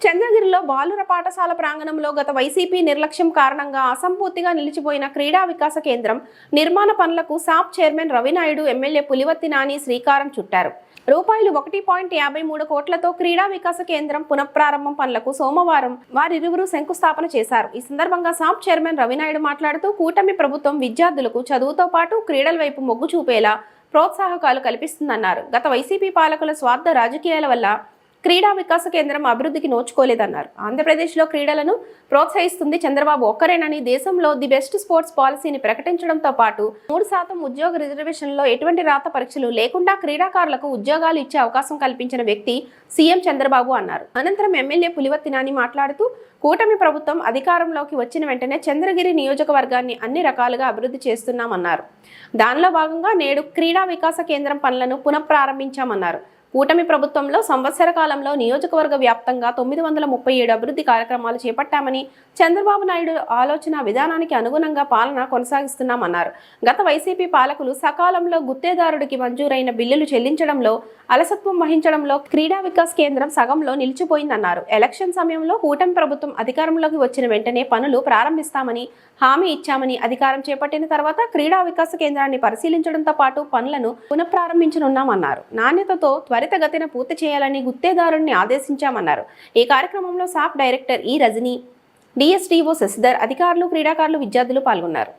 చంద్రగిరిలో బాలుర పాఠశాల ప్రాంగణంలో గత వైసీపీ నిర్లక్ష్యం కారణంగా అసంపూర్తిగా నిలిచిపోయిన క్రీడా వికాస కేంద్రం నిర్మాణ పనులకు సాప్ చైర్మన్ రవినాయుడు ఎమ్మెల్యే పులివత్తి నాని శ్రీకారం చుట్టారు. రూపాయలు ఒకటి పాయింట్ యాభై మూడు కోట్లతో క్రీడా వికాస కేంద్రం పునఃప్రారంభం పనులకు సోమవారం వారిరువురు శంకుస్థాపన చేశారు. ఈ సందర్భంగా సాప్ చైర్మన్ రవినాయుడు మాట్లాడుతూ కూటమి ప్రభుత్వం విద్యార్థులకు చదువుతో పాటు క్రీడల వైపు మొగ్గు చూపేలా ప్రోత్సాహకాలు కల్పిస్తుందన్నారు. గత వైసీపీ పాలకుల స్వార్థ రాజకీయాల వల్ల క్రీడా వికాస కేంద్రం అభివృద్ధికి నోచుకోలేదన్నారు. ఆంధ్రప్రదేశ్లో క్రీడలను ప్రోత్సహిస్తుంది చంద్రబాబు ఒక్కరేనని దేశంలో ది బెస్ట్ స్పోర్ట్స్ పాలసీని ప్రకటించడంతో పాటు మూడు శాతం ఉద్యోగ రిజర్వేషన్లో ఎటువంటి రాత పరీక్షలు లేకుండా క్రీడాకారులకు ఉద్యోగాలు ఇచ్చే అవకాశం కల్పించిన వ్యక్తి సీఎం చంద్రబాబు అన్నారు. అనంతరం ఎమ్మెల్యే పులివర్తి నాని మాట్లాడుతూ కూటమి ప్రభుత్వం అధికారంలోకి వచ్చిన వెంటనే చంద్రగిరి నియోజకవర్గాన్ని అన్ని రకాలుగా అభివృద్ధి చేస్తున్నామన్నారు. దానిలో భాగంగా నేడు క్రీడా వికాస కేంద్రం పనులను పునఃప్రారంభించామన్నారు. కూటమి ప్రభుత్వంలో సంవత్సర కాలంలో నియోజకవర్గ వ్యాప్తంగా తొమ్మిది వందల ముప్పై ఏడు అభివృద్ధి కార్యక్రమాలు చేపట్టామని చంద్రబాబు నాయుడు ఆలోచన విధానానికి అనుగుణంగా పాలన కొనసాగిస్తున్నామన్నారు. గత వైసీపీ పాలకులు సకాలంలో గుత్తేదారుడికి మంజూరైన బిల్లులు చెల్లించడంలో అలసత్వం వహించడంలో క్రీడా వికాస్ కేంద్రం సగంలో నిలిచిపోయిందన్నారు. ఎలక్షన్ సమయంలో కూటమి ప్రభుత్వం అధికారంలోకి వచ్చిన వెంటనే పనులు ప్రారంభిస్తామని హామీ ఇచ్చామని అధికారం చేపట్టిన తర్వాత క్రీడా వికాస కేంద్రాన్ని పరిశీలించడంతో పాటు పనులను పునఃప్రారంభించనున్నామన్నారు. నాణ్యతతో త్వరితగతిన పూర్తి చేయాలని గుత్తేదారుణ్ణి ఆదేశించామన్నారు. ఈ కార్యక్రమంలో సాఫ్ డైరెక్టర్ ఈ రజని డిఎస్డిఓ శశిధర్ అధికారులు క్రీడాకారులు విద్యార్థులు పాల్గొన్నారు.